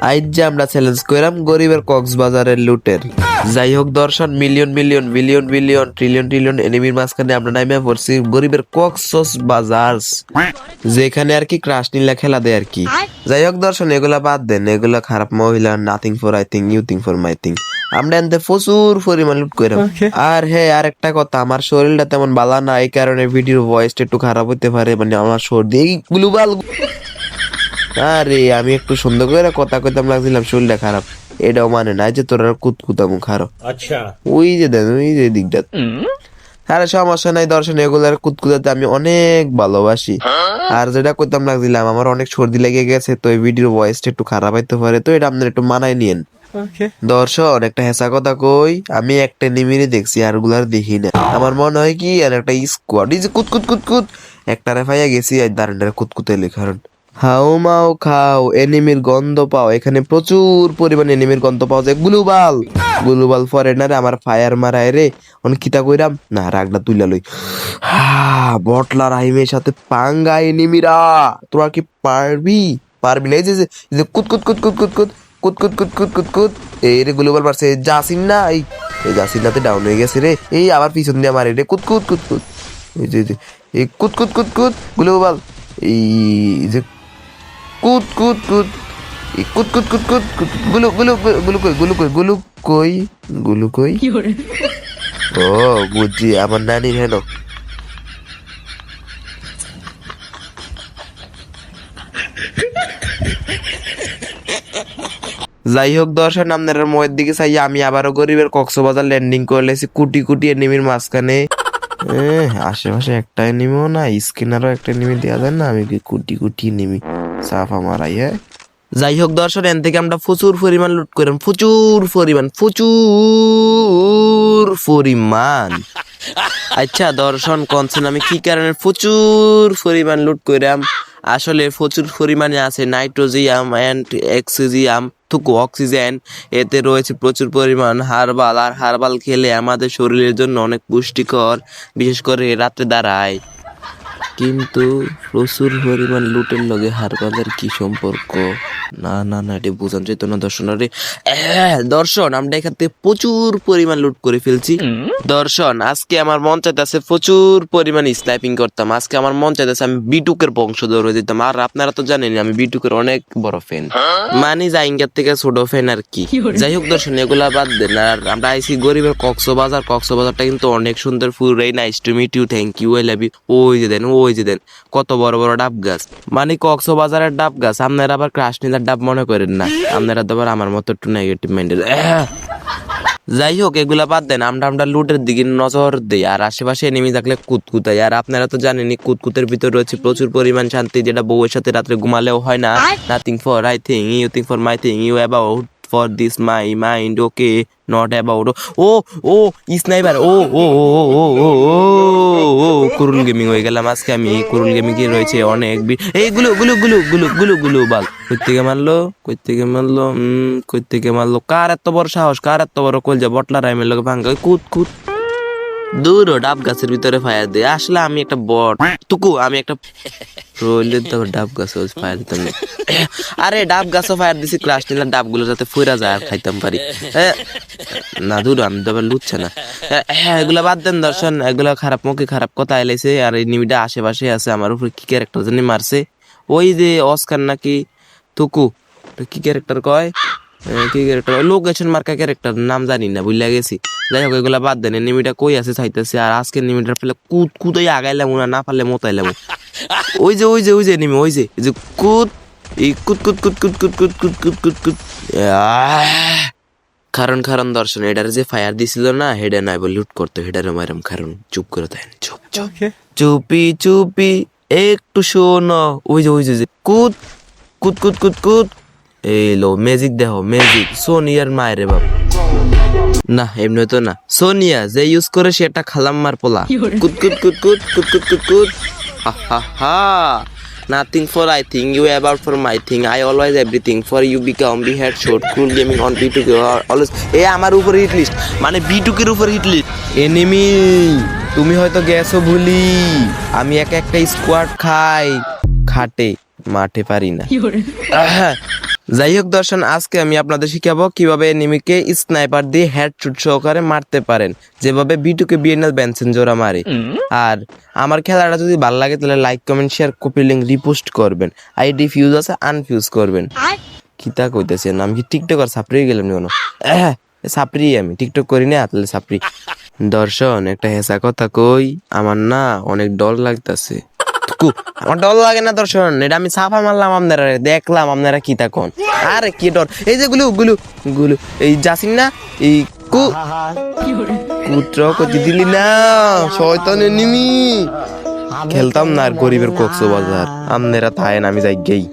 আইজ যে আমরা চ্যালেঞ্জ কইরাম গরিবের কক্সবাজারের লুটের। যাই হোক দর্শন million million billion billion trillion trillion এনিমির মাঝখানে আমরা নাইমে পড়ছি গরিবের কক্সস বাজার যেখানে আর কি ক্রাশ নীলা খেলা দেয় আর কি। যাই হোক দর্শন এগুলা বাদ দেন। এগুলা খারাপ মহিলা nothing for I thing you thing for my thing আমরা এনতে প্রচুর পরিমাণ লুট করে আর হ্যাঁ আর একটা কথা আমার শরীরটা তেমন বালা না এই কারণে ভিডিওর ভয়েসটা একটু খারাপ হতে পারে মানে আমার সর্দি গ্লোবাল আরে আমি একটু সুন্দর করে কথা কইতাম লাগছিলাম শরীরটা খারাপ। এটাও মানে না যে তোর কুতকুতাম খারাপ আচ্ছা। ওই যে দেন ওই যে দিকটা। আরে সমস্যা নাই দর্শন এগুলার কুতকুতাতে আমি অনেক ভালোবাসি। আর যেটা কইতাম লাগছিলাম আমার অনেক সর্দি লেগে গেছে তো এই ভিডিওর ভয়েসটা একটু খারাপ হইতে পারে তো এটা আপনারা একটু মানায় নিয়েন। দর্শন একটা হেসা কথা কই আমি একটা নিমিরে দেখছি আরগুলার দেখি না। আমার মনে হয় কি আর একটা স্কোয়াড এই যে কুতকুত কুতকুত একটা রেফাইয়া গেছি আর দাঁড়ানটারে কুতকুতে লেখারণ হাও মাও খাও এনিমির গন্ধ পাও এখানে প্রচুর পরিমাণে এনিমির গন্ধ পাওয়া যায় গ্লুবাল গ্লুবাল ফরেনারে আমার ফায়ার মারায় রে অন কিতা কইরাম না রাগটা তুইলা লই হা, বটলা রাহিমের সাথে পাঙ্গা এনিমিরা তোরা কি পারবি পারবি না যে যে- যে কুত কুত কুত কুত কুত কুত কুত কুত কুত কুত কুত কুত এই রে গ্লোবাল মারছে জাসিন না এই জাসিনাতে ডাউন হয়ে গেছে রে এই আবার পিছন দিয়ে মারে রে কুত কুত কুত কুত এই যে এই কুত কুত কুত কুত গ্লোবাল এই যে কুত কুত কুত। কুত কুত কুত কুত কুত গুলু গুলু গুলু কই গুলু কই গুলু কই গুলু কই। ও বুঝি আমার নানি হেন যাই হোক দর্শন আপনার মোয়ের দিকে চাই আমি আবারও গরিবের কক্সবাজার ল্যান্ডিং করলেছি কুটি কুটি এনিমির মাঝখানে। আশেপাশে একটা এনিমিও না স্কিনারও একটা এনিমি দেওয়া যায় না আমি কি কুটি কুটি এনিমি? সাফা মারাই হ্যাঁ যাই হোক দর্শন এন থেকে আমরা প্রচুর পরিমাণ লুট করেন, প্রচুর পরিমাণ প্রচুর পরিমাণ। আচ্ছা দর্শন কনসেন, আমি কি কারণে প্রচুর পরিমাণ লুট কইরাম? আসলে প্রচুর পরিমাণে আছে, নাইট্রোজিয়াম অ্যান্ড এক্সিজিয়াম থুকু অক্সিজেন, এতে রয়েছে প্রচুর পরিমাণ হারবাল, আর হারবাল খেলে আমাদের শরীরের জন্য অনেক পুষ্টিকর, বিশেষ করে রাত্রে দাঁড়ায়। কিন্তু প্রচুর পরিমাণ লুটের লগে হারবালের কি সম্পর্ক? না না না এটা বোঝান যেত না দর্শন আরে দর্শন আমরা এখান থেকে প্রচুর পরিমাণ লুট করে ফেলছি। দর্শন আজকে আমার মন চাইতেছে প্রচুর পরিমাণ স্নাইপিং করতাম। আজকে আমার মন চাইতেছে আমি বিটুকের বংশধর হয়ে যেতাম। আর আপনারা তো জানেন আমি বিটুকের অনেক বড় ফ্যান মানে জাইঙ্গার থেকে ছোট ফ্যান আর কি। যাই হোক দর্শন এগুলা বাদ দেন। আর আমরা আইসি গরিবের কক্সবাজার। কক্সবাজারটা কিন্তু অনেক সুন্দর ফুল রে nice to meet you thank you I love you ওই যে দেন ওই যে দেন কত বড় বড় ডাব গাছ। মানে কক্সবাজারের ডাব গাছ আপনারা আবার ক্রাশনীলার ডাব মনে করেন না। আপনারা তো আবার আমার মতো একটু নেগেটিভ মাইন্ডেড যাই হোক এগুলা বাদ দেন আমরা আমরা লুটের দিকে নজর দিই আর আশেপাশে এনিমি থাকলে কুতকুতাই আর আপনারা তো জানেনই কুতকুতের ভিতর রয়েছে প্রচুর পরিমাণ শান্তি যেটা বউয়ের সাথে রাত্রে ঘুমালেও হয় না। Nothing for I thing you thing for my thing you about for this my mind okay not about ও ও স্নাইপার ও ও ও ও ও ও ও কুরুল গেমিং হয়ে গেলাম আজকে আমি। কুরুল গেমিং এ রয়েছে অনেক এই গুলো গুলো গুলো গুলো গুলো গুলো বাল কই থেকে মারলো? কই থেকে মারলো? কই থেকে মারলো? কার এত বড় সাহস? কার এত বড় কলজা? বটলা রাইমের লোক ভাঙ্গা। কুত কুত। দূর ডাব গাছের ভিতরে ফায়ার দে আসলে আমি একটা বট। টুকু, আমি একটা রইলে তো ডাব গাছে ফায়ার দিতাম। আরে, ডাব গাছও ফায়ার দিছি ক্লাস নিলাম, ডাবগুলো যাতে ফুরা যায় আর খাইতাম পারি। না, দূর, আমি তো লুচ্ছে না। হ্যাঁ এগুলা বাদ দেন দর্শন, এগুলা খারাপ মুখে খারাপ কথা এলাইছে আর এই নিমিটা আশেপাশে আছে, আমার উপরে কি ক্যারেক্টার জানি মারছে। ওই যে অস্কার নাকি টুকু কি ক্যারেক্টার কয়? কি ক্যারেক্টার লোকেশন মার্কা ক্যারেক্টার নাম জানি না বুঝলা গেছি। যাই হোক এগুলা বাদ দেন নিমিটা কই আছে চাইতেছে আর আজকে নিমিটার ফেলে কুত কুতাই আগাইলাম না না পারলে মোতাইলাম ওই যে ওই যে ওই যে নিমি ওই যে যে কুত এই কুত কুত কুত কুত কুত কুত কুত কুত কুত কুত কারণ কারণ দর্শন এটার যে ফায়ার দিছিল না হেডে নাই বলে লুট করতো হেডারে মারাম কারণ চুপ করে দেন চুপ চুপ চুপি চুপি একটু শোনো ওই যে ওই যে কুত কুত কুত কুত কুত এই লো ম্যাজিক দেখো ম্যাজিক সোনিয়ার মায়ের বাপ না এমনি তো না। সোনিয়া যে ইউজ করে সেটা খালাম মার পোলা। কুত কুত কুত কুত কুত কুত কুত কুত। হা হা হা। Nothing for I thing you about for my thing I always everything for you become B head shot cool gaming on B two always এ আমার উপর হিট লিস্ট মানে বি টুকের উপর হিট লিস্ট এনিমি তুমি হয়তো গেছো ভুলি। আমি এক একটা স্কোয়াড খাই। খাটে মাঠে পারি না। যাই হোক দর্শন আজকে আমি আপনাদের শিখাবো কীভাবে এনিমিকে স্নাইপার দিয়ে হেডশুট সহকারে মারতে পারেন। যেভাবে বিটুকে বিএনএল ব্যানসেন জোড়া মারে। আর আমার খেলাটা যদি ভালো লাগে তাহলে like comment share copy link repost করবেন। আইডি ফিউজ আছে আনফিউজ করবেন। কিতা কইতেছেন আমি কি টিকটক আর সাপড়ি গেলাম নি কোনো? সাপড়ি আমি টিকটক করি না তাহলে সাপড়ি দর্শন একটা হেসা কথা কই আমার না অনেক ডর লাগতাছে। কু আমার ডর লাগে না দর্শন। এটা আমি সাফা মারলাম আপনারা, দেখলাম আপনারা কি তখন আরে কি ডর। এই যে গুলু গুলু গুলু, এই যাসিন না, এই কু কুত্র কতি দিলি না, শয়তানের নিমি। খেলতাম না আর গরিবের কক্সবাজার। আপনারা থাকেন আমি যাই গেই।